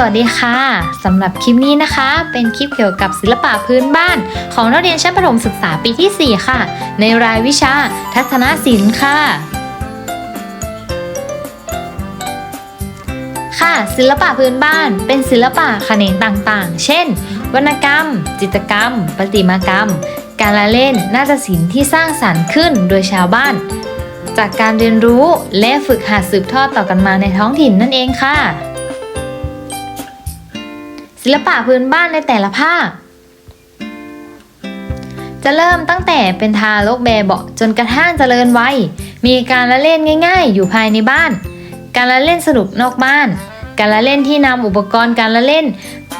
สวัสดีค่ะสำหรับคลิปนี้นะคะ เป็นคลิปเกี่ยวกับศิลปะพื้นบ้าน ของนักเรียนชั้นประถมศึกษาปีที่ 4 ค่ะ ในรายวิชา ทัศนศิลป์ค่ะ ค่ะ ศิลปะพื้นบ้านเป็นศิลปะแขนงต่างๆ เช่น วรรณกรรม จิตรกรรม ประติมากรรม การละเล่นนาฏศิลป์ที่สร้างสรรค์ขึ้นโดยชาวบ้าน จากการเรียนรู้และฝึกหัดสืบทอดต่อกันมาในท้องถิ่นนั่นเองค่ะ ศิลปะพื้นบ้านในแต่ละภาค จะเริ่มตั้งแต่เป็นทารกแบบเบาจนกระทั่งเจริญวัย มีการละเล่นง่าย ๆ อยู่ภายในบ้าน การละเล่นสนุกนอกบ้าน การละเล่นที่นำอุปกรณ์การละเล่น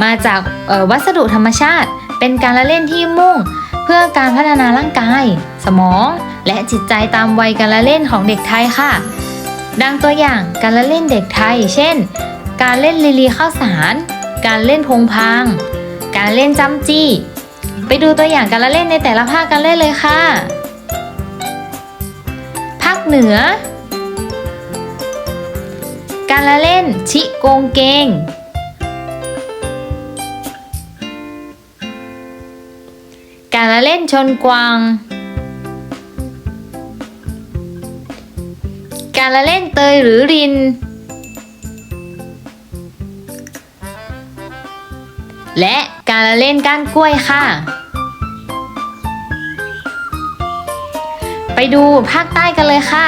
มาจากออวัสดุธรรมชาติ เป็นการละเล่นที่มุ่ง เพื่อการพัฒนาร่างกาย สมอง และจิตใจตามวัยการละเล่นของเด็กไทยค่ะ ดังตัวอย่างการละเล่นเด็กไทย เช่น การเล่นลีลีข้าวสาร การเล่นพงพาง การเล่นจำจี้ ไปดูตัวอย่างการละเล่นในแต่ละภาคกันเล่นเลยค่ะ ภาคเหนือ การละเล่นชิโกงเกง การละเล่นชนกวาง การละเล่นเตยหรือริน และการละเล่นก้านกล้วยค่ะ ไปดูภาคใต้กันเลยค่ะ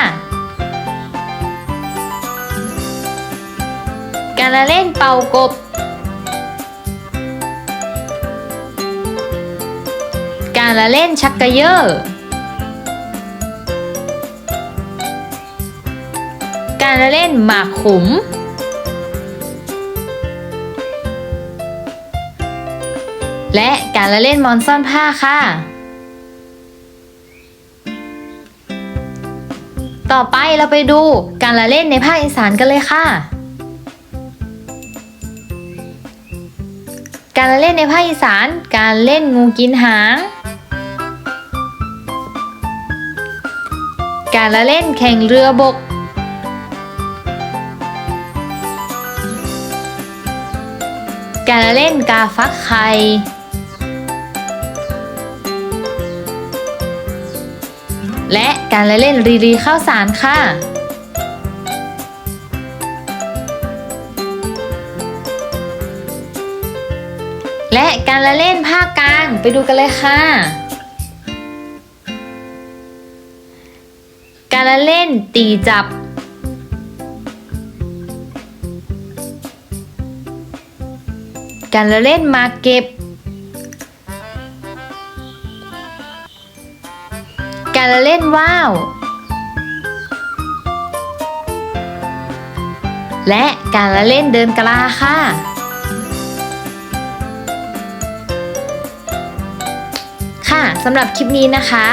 การละเล่นเป่ากบ การละเล่นชักกระเยอะ การละเล่นหมากขุม และการละเล่นมอนซ่อนผ้าค่ะ ต่อไปเราไปดูการละเล่นในภาคอีสานกันเลยค่ะ การละเล่นในภาคอีสาน การเล่นงูกินหาง การละเล่นแข่งเรือบกการละเล่นกาฟักไข่ และการละเล่นรีรีข้าวสารค่ะ และการละเล่นภาคกลางไปดูกันเลยค่ะ การละเล่นตีจับการละเล่นมาเก็บ การละเล่นว่าว และการละเล่นเดินกลาค่ะ ค่ะสำหรับคลิปนี้นะคะ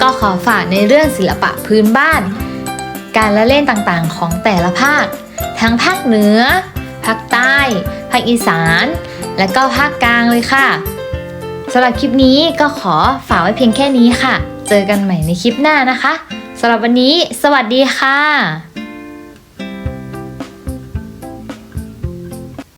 ก็ขอฝากในเรื่องศิลปะพื้นบ้าน การละเล่นต่างๆของแต่ละภาค ทั้งภาคเหนือ ภาคใต้ ภาคอีสาน และก็ภาคกลางเลยค่ะสำหรับคลิปนี้ก็ขอฝากไว้เพียงแค่นี้ค่ะ เจอกันใหม่ในคลิปหน้านะคะสำหรับวันนี้ สวัสดีค่ะ